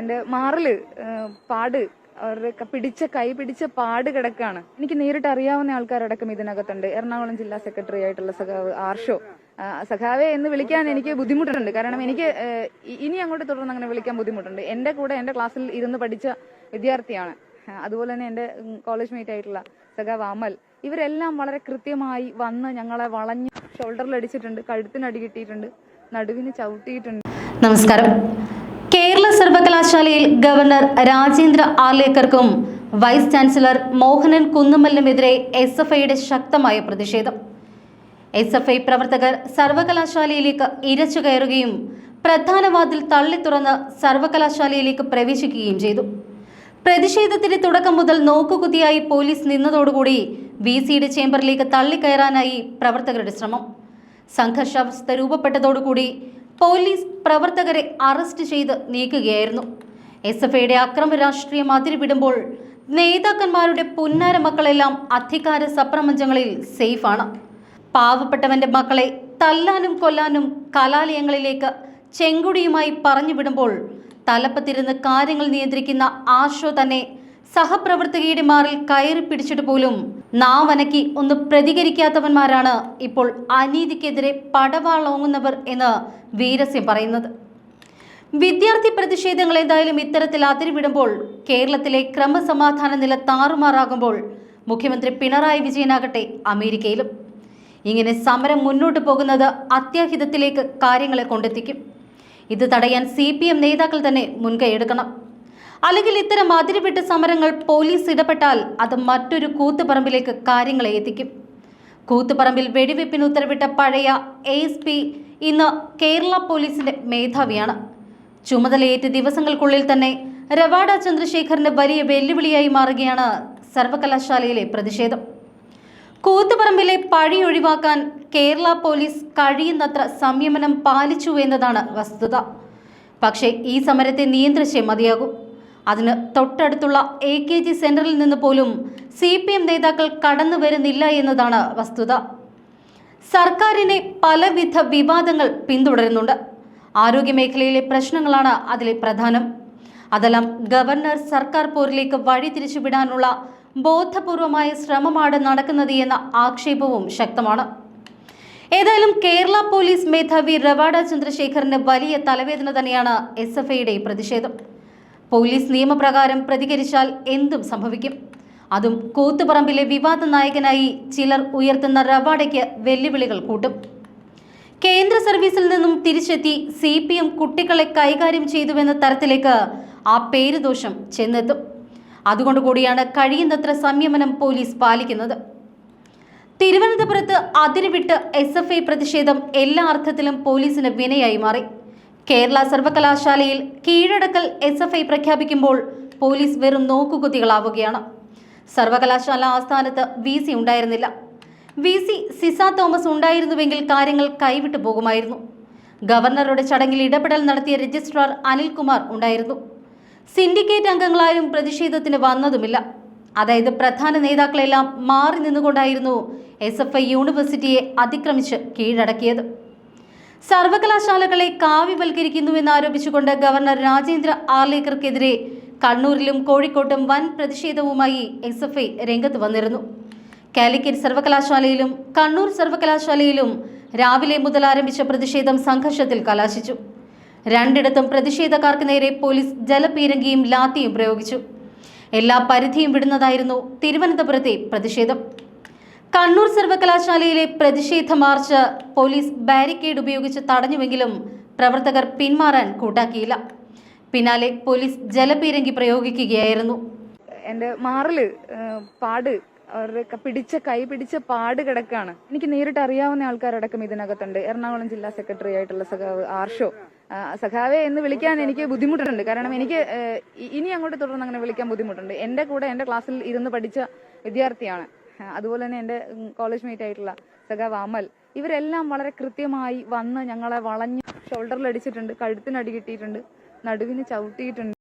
എന്റെ മാറിൽ പാട് അവരുടെ പിടിച്ച കൈ പിടിച്ച പാട് കിടക്കാണ്. എനിക്ക് നേരിട്ട് അറിയാവുന്ന ആൾക്കാരടക്കം ഇതിനകത്തുണ്ട്. എറണാകുളം ജില്ലാ സെക്രട്ടറി ആയിട്ടുള്ള സഖാവ് ആർഷോ. സഖാവെ എന്ന് വിളിക്കാൻ എനിക്ക് ബുദ്ധിമുട്ടുണ്ട്. കാരണം എനിക്ക് ഇനി അങ്ങോട്ട് തുടർന്ന് അങ്ങനെ വിളിക്കാൻ ബുദ്ധിമുട്ടുണ്ട്. എന്റെ കൂടെ എന്റെ ക്ലാസ്സിൽ ഇരുന്ന് പഠിച്ച വിദ്യാർത്ഥിയാണ്. അതുപോലെ തന്നെ എന്റെ കോളേജ് മേറ്റ് ആയിട്ടുള്ള സഖാവ് അമൽ. ഇവരെല്ലാം വളരെ കൃത്യമായി വന്ന് ഞങ്ങളെ വളഞ്ഞ് ഷോൾഡറിൽ അടിച്ചിട്ടുണ്ട് കഴുത്തിന് അടി കിട്ടിയിട്ടുണ്ട് നടുവിന് ചവിട്ടിയിട്ടുണ്ട്. നമസ്കാരം. സർവകലാശാലയിൽ ഗവർണർ രാജേന്ദ്ര ആർലേക്കർക്കും വൈസ് ചാൻസലർ മോഹനൻ കുന്നുമല്ലിനുമെതിരെ എസ് എഫ് ഐയുടെ ശക്തമായ പ്രതിഷേധം. എസ് എഫ് ഐ പ്രവർത്തകർ സർവകലാശാലയിലേക്ക് ഇരച്ചു കയറുകയും പ്രധാന വാതിൽ തള്ളി തുറന്ന് സർവകലാശാലയിലേക്ക് പ്രവേശിക്കുകയും ചെയ്തു. പ്രതിഷേധത്തിന്റെ തുടക്കം മുതൽ നോക്കുകുത്തിയായി പോലീസ് നിന്നതോടുകൂടി വി സിയുടെ ചേംബറിലേക്ക് തള്ളിക്കയറാനായി പ്രവർത്തകരുടെ ശ്രമം. സംഘർഷാവസ്ഥ രൂപപ്പെട്ടതോടുകൂടി പോലീസ് പ്രവർത്തകരെ അറസ്റ്റ് ചെയ്ത് നീക്കുകയായിരുന്നു. എസ് എഫ് ഐയുടെ അക്രമ രാഷ്ട്രീയം അതിരുവിടുമ്പോൾ നേതാക്കന്മാരുടെ പുന്നാര മക്കളെല്ലാം അധികാര സപ്രമഞ്ചങ്ങളിൽ സേഫാണ്. പാവപ്പെട്ടവന്റെ മക്കളെ തല്ലാനും കൊല്ലാനും കലാലയങ്ങളിലേക്ക് ചെങ്കുടിയുമായി പറഞ്ഞു വിടുമ്പോൾ തലപ്പത്തിരുന്ന് കാര്യങ്ങൾ നിയന്ത്രിക്കുന്ന ആശോ തന്നെ സഹപ്രവർത്തകയുടെ മാറിൽ കയറി പിടിച്ചിട്ട് പോലും നാവനക്കി ഒന്ന് പ്രതികരിക്കാത്തവന്മാരാണ് ഇപ്പോൾ അനീതിക്കെതിരെ പടവാളോങ്ങുന്നവർ എന്ന് വീരസ്യം പറയുന്നത്. വിദ്യാർത്ഥി പ്രതിഷേധങ്ങൾ എന്തായാലും ഇത്തരത്തിൽ അതിരുവിടുമ്പോൾ കേരളത്തിലെ ക്രമസമാധാന നില താറുമാറാകുമ്പോൾ മുഖ്യമന്ത്രി പിണറായി വിജയനാകട്ടെ അമേരിക്കയിലും. ഇങ്ങനെ സമരം മുന്നോട്ട് പോകുന്നത് അത്യാഹിതത്തിലേക്ക് കാര്യങ്ങളെ കൊണ്ടെത്തിക്കും. ഇത് തടയാൻ സി പി എം നേതാക്കൾ തന്നെ മുൻകൈയെടുക്കണം അല്ലെങ്കിൽ ഇത്തരം അതിരുവിട്ട സമരങ്ങൾ പോലീസ് ഇടപെട്ടാൽ അത് മറ്റൊരു കൂത്തുപറമ്പിലേക്ക് കാര്യങ്ങളെ എത്തിക്കും. കൂത്തുപറമ്പിൽ വെടിവെപ്പിന് ഉത്തരവിട്ട പഴയ എ എസ് പി ഇന്ന് കേരള പോലീസിന്റെ മേധാവിയാണ്. ചുമതലയേറ്റ ദിവസങ്ങൾക്കുള്ളിൽ തന്നെ രവാഡ ചന്ദ്രശേഖറിന് വലിയ വെല്ലുവിളിയായി മാറുകയാണ് സർവകലാശാലയിലെ പ്രതിഷേധം. കൂത്തുപറമ്പിലെ പഴി ഒഴിവാക്കാൻ കേരള പോലീസ് കഴിയുന്നത്ര സംയമനം പാലിച്ചു എന്നതാണ് വസ്തുത. പക്ഷേ ഈ സമരത്തെ നിയന്ത്രിച്ചേ മതിയാകൂ. അതിന് തൊട്ടടുത്തുള്ള എ കെ ജി സെന്ററിൽ നിന്ന് പോലും സി പി എം നേതാക്കൾ കടന്നു വരുന്നില്ല എന്നതാണ് വസ്തുത. സർക്കാരിനെ പലവിധ വിവാദങ്ങൾ പിന്തുടരുന്നുണ്ട്. ആരോഗ്യമേഖലയിലെ പ്രശ്നങ്ങളാണ് അതിലെ പ്രധാനം. അതെല്ലാം ഗവർണർ സർക്കാർ പോരിലേക്ക് വഴിതിരിച്ചുവിടാനുള്ള ബോധപൂർവമായ ശ്രമമാണ് നടക്കുന്നത് എന്ന ആക്ഷേപവും ശക്തമാണ്. ഏതായാലും കേരള പോലീസ് മേധാവി റവാഡ ചന്ദ്രശേഖറിന് വലിയ തലവേദന തന്നെയാണ് എസ് എഫ് ഐയുടെ പ്രതിഷേധം. പോലീസ് നിയമപ്രകാരം പ്രതികരിച്ചാൽ എന്തും സംഭവിക്കും. അതും കൂത്തുപറമ്പിലെ വിവാദ നായകനായി ചിലർ ഉയർത്തുന്ന റവാഡയ്ക്ക് വെല്ലുവിളികൾ കൂട്ടും. കേന്ദ്ര സർവീസിൽ നിന്നും തിരിച്ചെത്തി സി പി എം കുട്ടികളെ കൈകാര്യം ചെയ്തുവെന്ന തരത്തിലേക്ക് ആ പേരുദോഷം ചെന്നെത്തും. അതുകൊണ്ട് കൂടിയാണ് കഴിയുന്നത്ര സംയമനം പോലീസ് പാലിക്കുന്നത്. തിരുവനന്തപുരത്ത് അതിരുവിട്ട് എസ് എഫ് ഐ പ്രതിഷേധം എല്ലാ അർത്ഥത്തിലും പോലീസിന് വിനയായി മാറി. കേരള സർവകലാശാലയിൽ കീഴടക്കൽ എസ് എഫ് ഐ പ്രഖ്യാപിക്കുമ്പോൾ പോലീസ് വെറും നോക്കുകുത്തികളാവുകയാണ്. സർവകലാശാല ആസ്ഥാനത്ത് വി സി ഉണ്ടായിരുന്നില്ല. വി സി സിസ തോമസ് ഉണ്ടായിരുന്നുവെങ്കിൽ കാര്യങ്ങൾ കൈവിട്ടു പോകുമായിരുന്നു. ഗവർണറുടെ ചടങ്ങിൽ ഇടപെടൽ നടത്തിയ രജിസ്ട്രാർ അനിൽകുമാർ ഉണ്ടായിരുന്നു. സിൻഡിക്കേറ്റ് അംഗങ്ങളാരും പ്രതിഷേധത്തിന് വന്നതുമില്ല. അതായത് പ്രധാന നേതാക്കളെല്ലാം മാറി നിന്നുകൊണ്ടായിരുന്നു എസ് യൂണിവേഴ്സിറ്റിയെ അതിക്രമിച്ച് കീഴടക്കിയത്. സർവകലാശാലകളെ കാവ്യവൽക്കരിക്കുന്നുവെന്നാരോപിച്ചുകൊണ്ട് ഗവർണർ രാജേന്ദ്ര ആർലേക്കർക്കെതിരെ കണ്ണൂരിലും കോഴിക്കോട്ടും വൻ പ്രതിഷേധവുമായി എസ് എഫ് ഐ രംഗത്ത് വന്നിരുന്നു. കാലിക്കറ്റ് സർവകലാശാലയിലും കണ്ണൂർ സർവകലാശാലയിലും രാവിലെ മുതൽ ആരംഭിച്ച പ്രതിഷേധം സംഘർഷത്തിൽ കലാശിച്ചു. രണ്ടിടത്തും പ്രതിഷേധക്കാർക്ക് നേരെ പോലീസ് ജലപീരങ്കിയും ലാത്തിയും പ്രയോഗിച്ചു. എല്ലാ പരിധിയും വിടുന്നതായിരുന്നു തിരുവനന്തപുരത്തെ പ്രതിഷേധം. കണ്ണൂർ സർവകലാശാലയിലെ പ്രതിഷേധ മാർച്ച് പോലീസ് ബാരിക്കേഡ് ഉപയോഗിച്ച് തടഞ്ഞുവെങ്കിലും പ്രവർത്തകർ പിന്മാറാൻ കൂട്ടാക്കിയില്ല. പിന്നാലെ പോലീസ് ജലപീരങ്കി പ്രയോഗിക്കുകയായിരുന്നു. എന്റെ മാറിൽ പാട് അവരുടെ പിടിച്ച കൈ പിടിച്ച പാട് കിടക്കാണ്. എനിക്ക് നേരിട്ട് അറിയാവുന്ന ആൾക്കാരടക്കം ഇതിനകത്തുണ്ട്. എറണാകുളം ജില്ലാ സെക്രട്ടറി ആയിട്ടുള്ള സഖാവ് ആർഷോ. സഖാവെ എന്ന് വിളിക്കാൻ എനിക്ക് ബുദ്ധിമുട്ടുണ്ട്. കാരണം എനിക്ക് ഇനി അങ്ങോട്ട് തുടർന്ന് അങ്ങനെ വിളിക്കാൻ ബുദ്ധിമുട്ടുണ്ട്. എന്റെ കൂടെ എന്റെ ക്ലാസ്സിൽ ഇരുന്ന് പഠിച്ച വിദ്യാർത്ഥിയാണ്. അതുപോലെ തന്നെ എന്റെ കോളേജ് മേറ്റ് ആയിട്ടുള്ള സഖാവ് അമൽ ഇവരെല്ലാം വളരെ കൃത്യമായി വന്ന് ഞങ്ങളെ വളഞ്ഞ് ഷോൾഡറിൽ അടിച്ചിട്ടുണ്ട് കഴുത്തിന് അടി കിട്ടിയിട്ടുണ്ട് നടുവിന് ചവിട്ടിയിട്ടുണ്ട്.